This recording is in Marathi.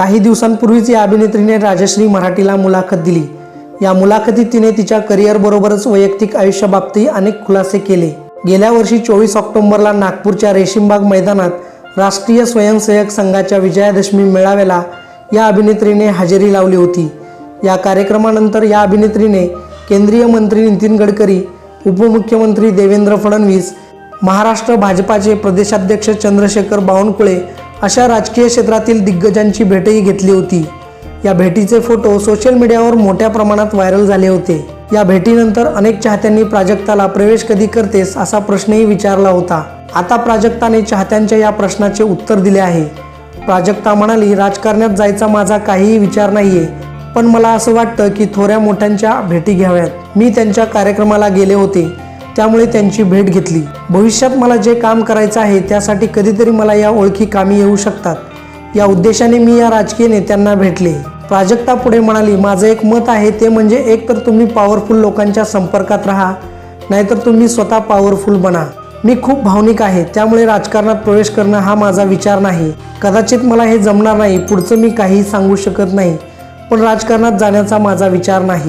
काही दिवसांपूर्वीच या अभिनेत्रीने राजश्री मराठीला मुलाखत दिली. या मुलाखतीत तिने तिच्या करिअरबरोबरच वैयक्तिक आयुष्याबाबतही अनेक खुलासे केले. गेल्या वर्षी चोवीस ऑक्टोबरला नागपूरच्या रेशीमबाग मैदानात राष्ट्रीय स्वयंसेवक संघाच्या विजयादशमी मेळाव्याला या अभिनेत्रीने हजेरी लावली होती. या कार्यक्रमानंतर या अभिनेत्रीने केंद्रीय मंत्री नितीन गडकरी उपमुख्यमंत्री देवेंद्र फडणवीस महाराष्ट्र भाजपाचे प्रदेशाध्यक्ष चंद्रशेखर बावनकुळे अशा राजकीय क्षेत्रातील दिग्गजांची भेटही घेतली होती. या भेटीचे फोटो सोशल मीडियावर मोठ्या प्रमाणात व्हायरल झाले होते. या भेटीनंतर अनेक चाहत्यांनी प्राजक्ताला प्रवेश कधी करतेस असा प्रश्नही विचारला होता. आता प्राजक्ताने चाहत्यांच्या या प्रश्नाचे उत्तर दिले आहे. प्राजक्ता म्हणाली राजकारणात जायचा माझा काहीही विचार नाहीये पण मला असं वाटतं की थोड्या मोठ्यांच्या भेटी घ्याव्यात. मी त्यांच्या कार्यक्रमाला गेले होते. त्यामुळे त्यांची भेट घेतली. भविष्यात मला जे काम करायचं आहे त्यासाठी कधीतरी मला या ओळखी कामी येऊ शकतात. या उद्देशाने मी या राजकीय नेत्यांना भेटले. प्राजक्ता पुढे म्हणाली माझं एक मत आहे ते म्हणजे एक तर तुम्ही पॉवरफुल लोकांच्या संपर्कात राहा नाहीतर तुम्ही स्वतः पॉवरफुल बना. मी खूप भावनिक आहे त्यामुळे राजकारणात प्रवेश करणं हा माझा विचार नाही. कदाचित मला हे जमणार नाही पुढचं मी काही सांगू शकत नाही पण राजकारणात जाण्याचा माझा विचार नाही.